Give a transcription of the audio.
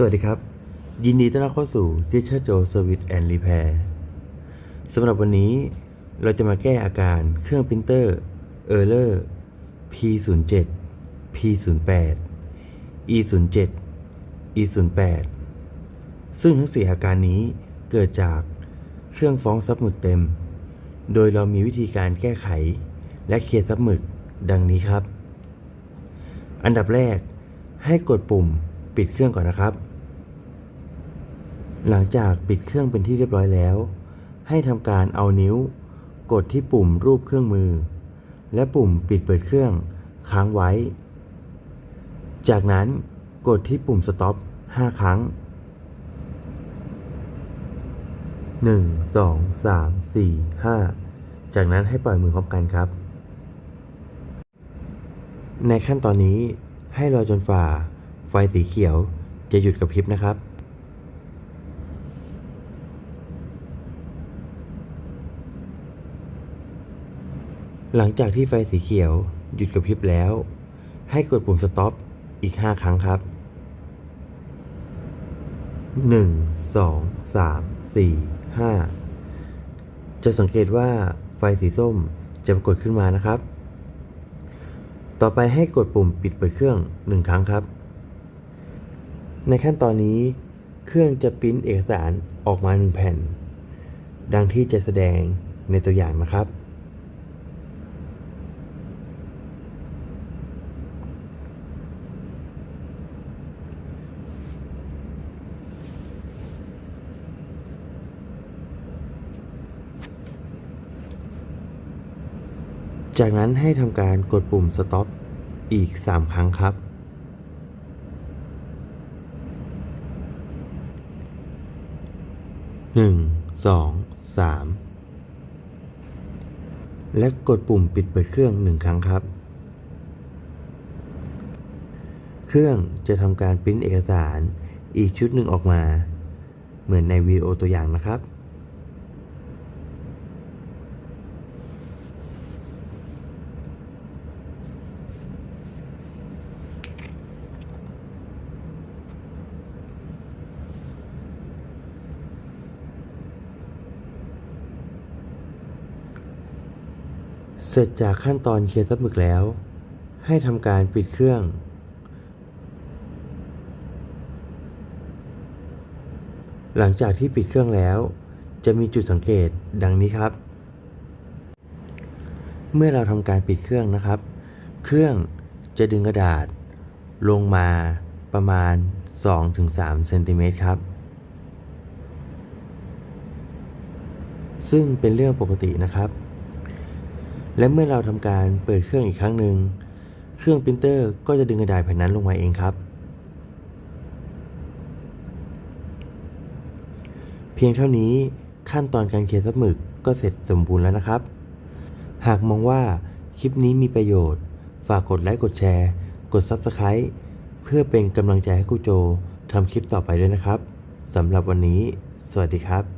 สวัสดีครับ ยินดีต้อนรับเข้าสู่ Teacher Joe Service and Repair สำหรับวันนี้เราจะมาแก้อาการเครื่องปรินเตอร์ Error P07 P08 E07 E08 ซึ่งทั้งสี่อาการนี้เกิดจากเครื่องฟ้องซับหมึกเต็ม โดยเรามีวิธีการแก้ไข และเคลียร์ซับหมึกดังนี้ครับ อันดับแรกให้กดปุ่มปิดเครื่องก่อนนะครับ หลังจากปิดเครื่องเป็นที่เรียบร้อยแล้ว ให้ทำการเอานิ้ว กดที่ปุ่มรูปเครื่องมือ และปุ่มปิดเปิดเครื่องค้างไว้ จากนั้นกดที่ปุ่ม stop 5ครั้ง 1 2 3 4 5 จากนั้นให้ปล่อยมือพร้อมกันครับ ในขั้นตอนนี้ให้รอจนฝ่า ไฟสีเขียวจะหยุดกระพริบนะครับ หลังจากที่ไฟสีเขียวหยุดกระพริบแล้ว ให้กดปุ่ม stop อีก 5 ครั้งครับ 1 2 3 4 5 จะสังเกตว่าไฟสีส้มจะปรากฏขึ้นมานะครับ ต่อไปให้กดปุ่มปิดเปิดเครื่อง 1 ครั้งครับ ในขั้นตอนนี้เครื่องจะปริ้นเอกสารออกมา 1 แผ่น ดังที่จะแสดงในตัวอย่างนะครับ จากนั้นให้ทำการกดปุ่ม stop อีก 3 ครั้งครับ 1 2 3 และกดปุ่มปิดเปิดเครื่อง 1 ครั้งครับ เครื่องจะทำการปริ้นเอกสารอีกชุดหนึ่งออกมา เหมือนในวิดีโอตัวอย่างนะครับ เส ร็จจากขั้นตอนเคลียร์ซับหมึกแล้ว ให้ทำการปิดเครื่อง หลังจากที่ปิดเครื่องแล้ว จะมีจุดสังเกตดังนี้ครับ เมื่อเราทำการปิดเครื่องนะครับ เครื่องจะดึงกระดาษ ลงมาประมาณ 2-3เซนติเมตรครับ ซึ่งเป็นเรื่องปกตินะครับ และเมื่อเราทำการเปิดเครื่องอีกครั้งหนึ่ง เครื่องปรินเตอร์ก็จะดึงกระดาษแผ่นนั้นลงมาเองครับ เพียงเท่านี้ขั้นตอนการเขียนซับหมึกก็เสร็จสมบูรณ์แล้วนะครับ หากมองว่าคลิปนี้มีประโยชน์ ฝากกดไลค์กดแชร์ กด Subscribe เพื่อเป็นกำลังใจให้ครูโจทำคลิปต่อไปด้วยนะครับสำหรับวันนี้ สวัสดีครับ